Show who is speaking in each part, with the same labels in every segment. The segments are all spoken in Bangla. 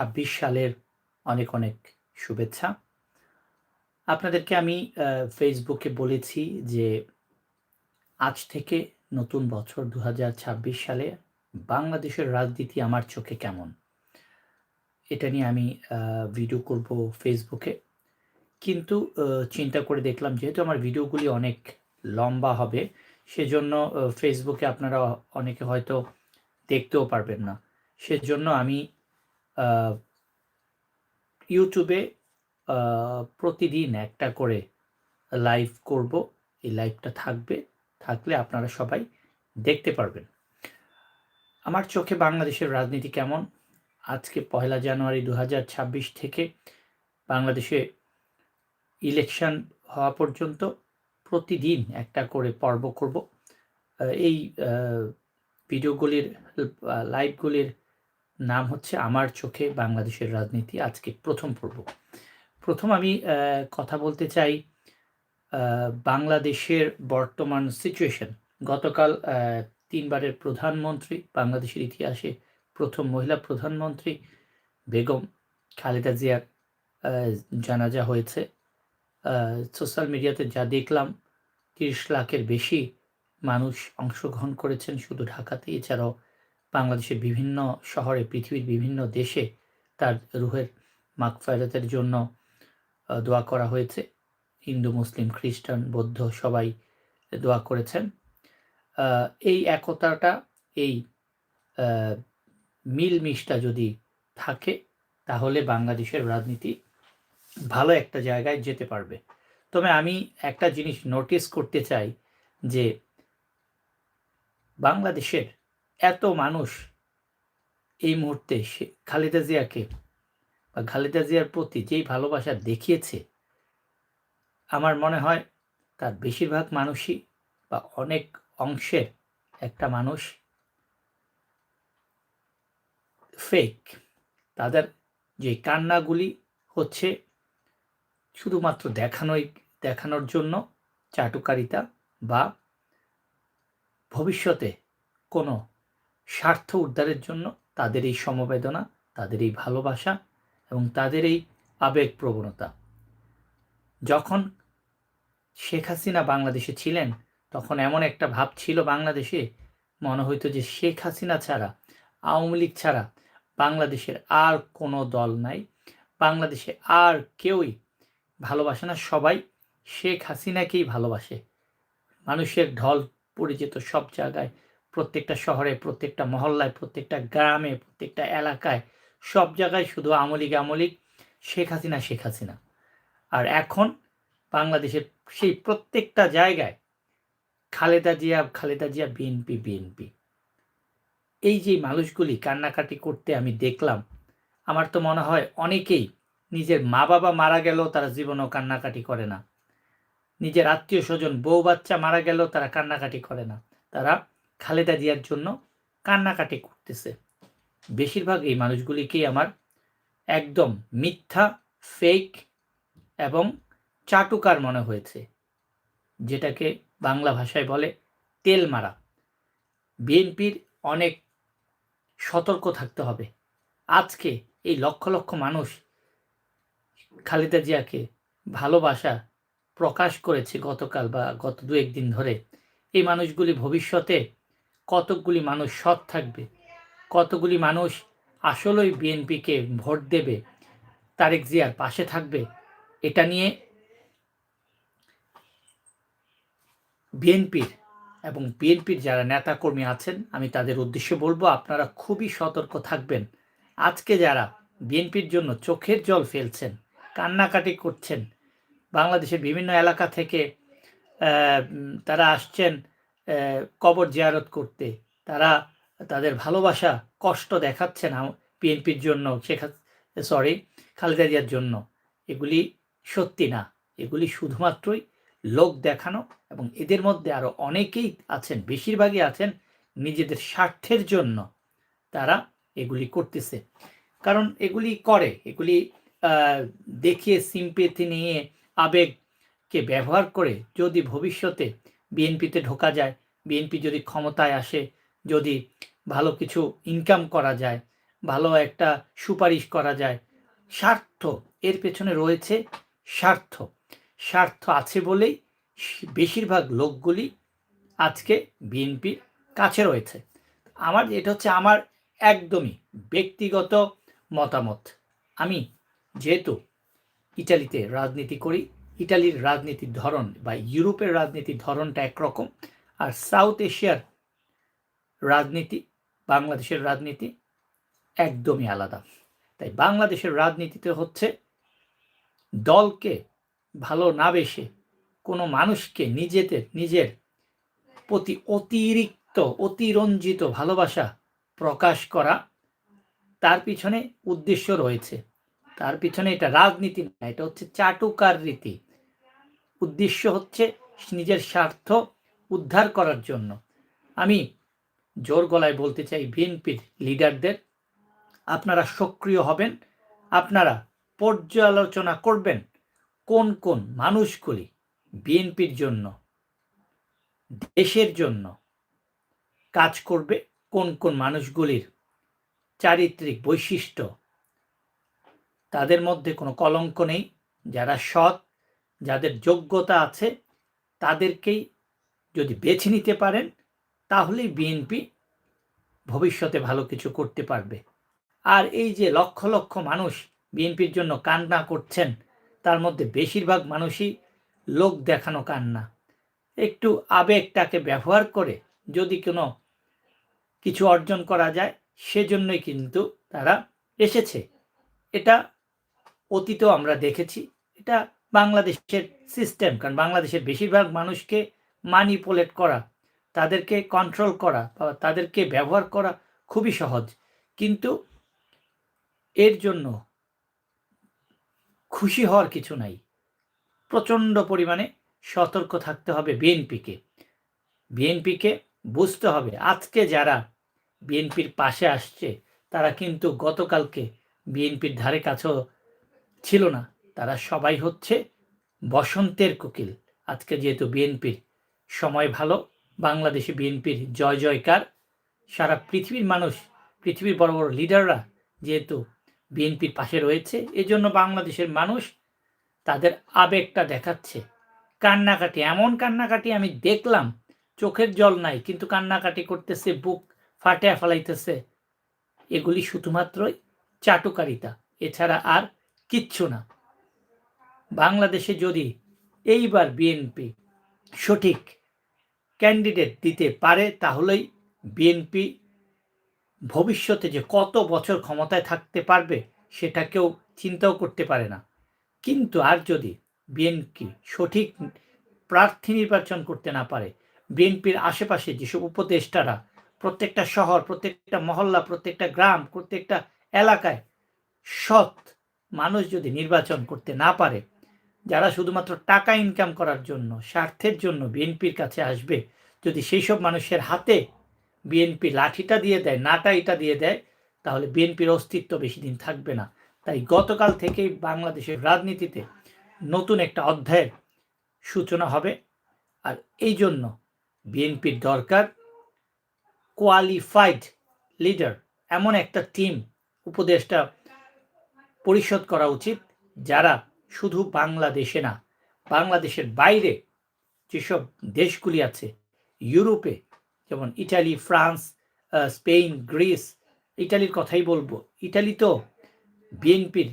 Speaker 1: ছাব্বিশ সালের অনেক অনেক শুভেচ্ছা। আপনাদেরকে আমি ফেসবুকে বলেছি যে আজ থেকে নতুন বছর দু হাজার ছাব্বিশ সালে বাংলাদেশের রাজনীতি আমার চোখে কেমন? এটা নিয়ে আমি ভিডিও করব ফেসবুকে কিন্তু চিন্তা করে দেখলাম যেহেতু আমার ভিডিওগুলি অনেক লম্বা হবে, সেজন্য ফেসবুকে আপনারা অনেকে হয়তো দেখতেও পারবেন না। সেজন্য আমি ইউটিউবে প্রতিদিন একটা করে লাইভ করব। এই লাইভটা থাকবে। থাকলে আপনারা সবাই দেখতে পারবেন। আমার চোখে বাংলাদেশের রাজনীতি কেমন? আজকে পয়লা জানুয়ারি দু হাজার ছাব্বিশ থেকে বাংলাদেশে ইলেকশন হওয়া পর্যন্ত প্রতিদিন একটা করে পর্ব করব। এই ভিডিওগুলির লাইভগুলির নাম হচ্ছে আমার চোখে বাংলাদেশের রাজনীতি আজকে প্রথম পর্ব। প্রথম আমি কথা বলতে চাই বাংলাদেশের বর্তমান সিচুয়েশন গতকাল তিনবারের প্রধানমন্ত্রী, বাংলাদেশের ইতিহাসে প্রথম মহিলা প্রধানমন্ত্রী বেগম খালেদা জিয়ার জানাজা হয়েছে। সোশ্যাল মিডিয়াতে যা দেখলাম, তিরিশ লাখের বেশি মানুষ অংশগ্রহণ করেছেন শুধু ঢাকাতে এছাড়াও বাংলাদেশের বিভিন্ন শহরে, পৃথিবীর বিভিন্ন দেশে তার রুহের মাকফায়রাতের জন্য দোয়া করা হয়েছে। হিন্দু, মুসলিম, খ্রিস্টান, বৌদ্ধ সবাই দোয়া করেছেন। এই একতাটা, এই মিলমিশটা যদি থাকে, তাহলে বাংলাদেশের রাজনীতি ভালো একটা জায়গায় যেতে পারবে। তবে আমি একটা জিনিস নোটিস করতে চাই যে, বাংলাদেশের এত মানুষ এই মুহূর্তে খালেদা জিয়াকে বা খালেদা জিয়ার প্রতি যেই ভালোবাসা দেখিয়েছে, আমার মনে হয় তার বেশিরভাগ মানুষই বা অনেক অংশের একটা মানুষ ফেক তাদের যে কান্নাগুলি হচ্ছে শুধুমাত্র দেখানোই, দেখানোর জন্য চাটুকারিতা বা ভবিষ্যতে কোনো স্বার্থ উদ্ধারের জন্য তাদের এই সমবেদনা, তাদের এই ভালোবাসা এবং তাদের এই আবেগ প্রবণতা যখন শেখ হাসিনা বাংলাদেশে ছিলেন, তখন এমন একটা ভাব ছিল বাংলাদেশে, মনে হইতো যে শেখ হাসিনা ছাড়া, আওয়ামী লীগ ছাড়া বাংলাদেশের আর কোনো দল নাই। বাংলাদেশে আর কেউই ভালোবাসে না, সবাই শেখ হাসিনাকেই ভালোবাসে। মানুষের ঢল পরিচিত সব জায়গায় প্রত্যেকটা শহরে, প্রত্যেকটা মহল্লায়, প্রত্যেকটা গ্রামে, প্রত্যেকটা এলাকায়, সব জায়গায় শুধু আমলিক আমলিক শেখ হাসিনা শেখ হাসিনা। আর এখন বাংলাদেশের সেই প্রত্যেকটা জায়গায় খালেদা জিয়া খালেদা জিয়া বিএনপি বিএনপি। এই যে মানুষগুলি কান্নাকাটি করতে আমি দেখলাম, আমার তো মনে হয় অনেকেই নিজের মা বাবা মারা গেলেও তারা জীবনেও কান্নাকাটি করে না। নিজের আত্মীয় স্বজন বউ বাচ্চা মারা গেলেও তারা কান্নাকাটি করে না। তারা খালেদা জিয়ার জন্য কান্নাকাটি করতেছে। বেশিরভাগ এই মানুষগুলিকেই আমার একদম মিথ্যা ফেক এবং চাটুকার মনে হয়েছে, যেটাকে বাংলা ভাষায় বলে তেল মারা। বিএনপির অনেক সতর্ক থাকতে হবে। আজকে এই লক্ষ লক্ষ মানুষ খালেদা জিয়াকে ভালোবাসা প্রকাশ করেছে গতকাল বা গত দু একদিন ধরে। এই মানুষগুলি ভবিষ্যতে কতকগুলি মানুষ সৎ থাকবে কতগুলি মানুষ আসলেই বিএনপিকে ভোট দেবে, তারেক জিয়ার পাশে থাকবে, এটা নিয়ে বিএনপির এবং বিএনপির যারা নেতাকর্মী আছেন, আমি তাদের উদ্দেশ্যে বলব, আপনারা খুবই সতর্ক থাকবেন। আজকে যারা বিএনপির জন্য চোখের জল ফেলছেন, কান্নাকাটি করছেন, বাংলাদেশের বিভিন্ন এলাকা থেকে তারা আসছেন কবর জিয়ারত করতে। তারা তাদের ভালোবাসা, কষ্ট দেখাচ্ছেন বিএনপির জন্য, শেখ সরি খালেদা জিয়ার জন্য। এগুলি সত্যি না। এগুলি শুধুমাত্রই লোক দেখানো এবং এদের মধ্যে আরও অনেকেই আছেন, বেশিরভাগই আছেন নিজেদের স্বার্থের জন্য তারা এগুলি করতেছে। কারণ এগুলি করে, এগুলি দেখিয়ে, সিম্পেথি নিয়ে আবেগকে ব্যবহার করে যদি ভবিষ্যতে বিএনপিতে ঢোকা যায় বিএনপি যদি ক্ষমতায় আসে, যদি ভালো কিছু ইনকাম করা যায়, ভালো একটা সুপারিশ করা যায়, স্বার্থ এর পেছনে রয়েছে স্বার্থ। স্বার্থ আছে বলেই বেশিরভাগ লোকগুলি আজকে বিএনপির কাছে রয়েছে। আমার এটা হচ্ছে আমার একদমই ব্যক্তিগত মতামত। আমি যেহেতু ইটালিতে রাজনীতি করি, ইটালির রাজনীতির ধরন বা ইউরোপের রাজনীতির ধরনটা একরকম আর সাউথ এশিয়ার রাজনীতি, বাংলাদেশের রাজনীতি একদমই আলাদা। তাই বাংলাদেশের রাজনীতিতে হচ্ছে দলকে ভালো না বেসে কোনো মানুষকে নিজেদের নিজের প্রতি অতিরিক্ত, অতিরঞ্জিত ভালোবাসা প্রকাশ করা তার পিছনে উদ্দেশ্য রয়েছে। তার পিছনে এটা রাজনীতি না, এটা হচ্ছে চাটুকার রীতি। উদ্দেশ্য হচ্ছে নিজের স্বার্থ উদ্ধার করার জন্য। আমি জোর গলায় বলতে চাই বিএনপির লিডারদের আপনারা সক্রিয় হবেন, আপনারা পর্যালোচনা করবেন কোন কোন মানুষগুলি বিএনপির জন্য, দেশের জন্য কাজ করবে, কোন কোন মানুষগুলির চারিত্রিক বৈশিষ্ট্য, তাদের মধ্যে কোনো কলঙ্ক নেই, যারা সৎ, যাদের যোগ্যতা আছে, তাদেরকেই যদি বেছে নিতে পারেন, তাহলেই বিএনপি ভবিষ্যতে ভালো কিছু করতে পারবে। আর এই যে লক্ষ লক্ষ মানুষ বিএনপির জন্য কান্না করছেন, তার মধ্যে বেশিরভাগ মানুষই লোক দেখানো কান্না। একটু আবেগটাকে ব্যবহার করে যদি কোনো কিছু অর্জন করা যায়, সেজন্যই কিন্তু তারা এসেছে। এটা অতীতেও আমরা দেখেছি। এটা বাংলাদেশের সিস্টেম কারণ বাংলাদেশের বেশিরভাগ মানুষকে মানিপুলেট করা, তাদেরকে কন্ট্রোল করা বা তাদেরকে ব্যবহার করা খুবই সহজ। কিন্তু এর জন্য খুশি হওয়ার কিছু নাই। প্রচণ্ড পরিমাণে সতর্ক থাকতে হবে বিএনপিকে। বিএনপিকে বুঝতে হবে, আজকে যারা বিএনপির পাশে আসছে, তারা কিন্তু গতকালকে বিএনপির ধারে কাছেও ছিল না। তারা সবাই হচ্ছে বসন্তের কোকিল। আজকে যেহেতু বিএনপির সময় ভালো। বাংলাদেশে বিএনপির জয় জয়কার। সারা পৃথিবীর মানুষ, পৃথিবীর বড় বড় লিডাররা যেহেতু বিএনপির পাশে রয়েছে, এজন্য বাংলাদেশের মানুষ তাদের আবেগটা দেখাচ্ছে। কান্নাকাটি, এমন কান্নাকাটি আমি দেখলাম, চোখের জল নাই, কিন্তু কান্নাকাটি করতেছে, বুক ফাটিয়া ফেলাইতেছে। এগুলি শুধুমাত্রই চাটুকারিতা, এছাড়া আর কিচ্ছু না। বাংলাদেশে যদি এইবার বিএনপি সঠিক ক্যান্ডিডেট দিতে পারে, তাহলেই বিএনপি ভবিষ্যতে যে কত বছর ক্ষমতায় থাকতে পারবে সেটা কেউ চিন্তাও করতে পারে না। কিন্তু আর যদি বিএনপি সঠিক প্রার্থী নির্বাচন করতে না পারে বিএনপির আশেপাশে যেসব উপদেষ্টারা প্রত্যেকটা শহর, প্রত্যেকটা মহল্লা, প্রত্যেকটা গ্রাম, প্রত্যেকটা এলাকায় সৎ মানুষ যদি নির্বাচন করতে না পারে যারা শুধুমাত্র টাকা ইনকাম করার জন্য, স্বার্থের জন্য বিএনপির কাছে আসবে, যদি সেই সব মানুষের হাতে বিএনপি লাঠিটা দিয়ে দেয়, নাটা এটা দিয়ে দেয়, তাহলে বিএনপির অস্তিত্ব বেশি দিন থাকবে না। তাই গতকাল থেকেই বাংলাদেশের রাজনীতিতে নতুন একটা অধ্যায়ের সূচনা হবে। আর এই জন্য বিএনপির দরকার কোয়ালিফাইড লিডার এমন একটা টিম উপদেশটা পরিশোধ করা উচিত, যারা শুধু বাংলাদেশে না, বাংলাদেশের বাইরে যেসব দেশগুলি আছে, ইউরোপে যেমন ইটালি, ফ্রান্স স্পেন গ্রিস, ইটালির কথাই বলব। ইটালি তো বিএনপির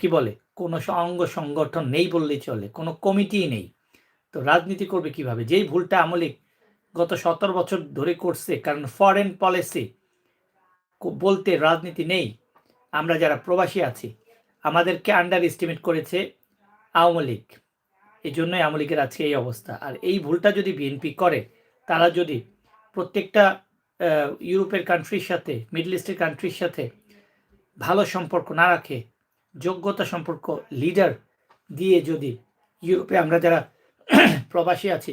Speaker 1: কি বলে, কোনো অঙ্গ সংগঠন নেই বললেই চলে, কোনো কমিটিই নেই। তো রাজনীতি করবে কীভাবে? যেই ভুলটা আমলিক গত সতেরো বছর ধরে করছে, কারণ ফরেন পলিসি বলতে রাজনীতি নেই। আমরা যারা প্রবাসী আছি আমাদেরকে আন্ডার এস্টিমেট করেছে আওয়ামী লীগ। এই জন্যই আওয়ামী লীগের আজকে এই অবস্থা। আর এই ভুলটা যদি বিএনপি করে, তারা যদি প্রত্যেকটা ইউরোপের কান্ট্রির সাথে মিডল ইস্টের কান্ট্রির সাথে ভালো সম্পর্ক না রাখে, যোগ্যতা সম্পর্ক লিডার দিয়ে যদি ইউরোপে আমরা যারা প্রবাসী আছি,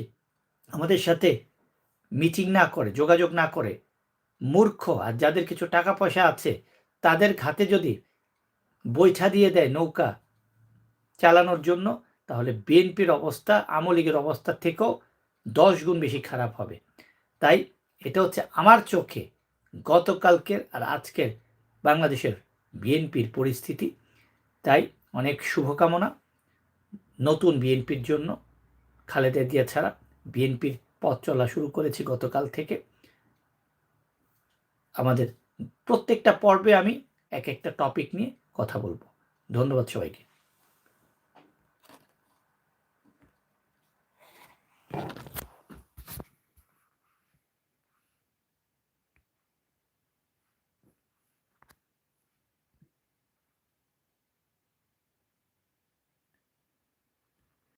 Speaker 1: আমাদের সাথে মিটিং না করে, যোগাযোগ না করে, মূর্খ আর যাদের কিছু টাকা পয়সা আছে, তাদের হাতে যদি বৈঠা দিয়ে দেয় নৌকা চালানোর জন্য, তাহলে বিএনপির অবস্থা, আওয়ামী লীগের অবস্থার থেকেও দশ গুণ বেশি খারাপ হবে। তাই এটা হচ্ছে আমার চোখে গতকালকের আর আজকের বাংলাদেশের বিএনপির পরিস্থিতি। তাই অনেক শুভকামনা নতুন বিএনপির জন্য, খালেদা দিয়া ছাড়া। বিএনপির পথ চলা শুরু করেছি গতকাল থেকে। আমাদের প্রত্যেকটা পর্বে আমি এক একটা টপিক নিয়ে কথা বলব। ধন্যবাদ সবাইকে।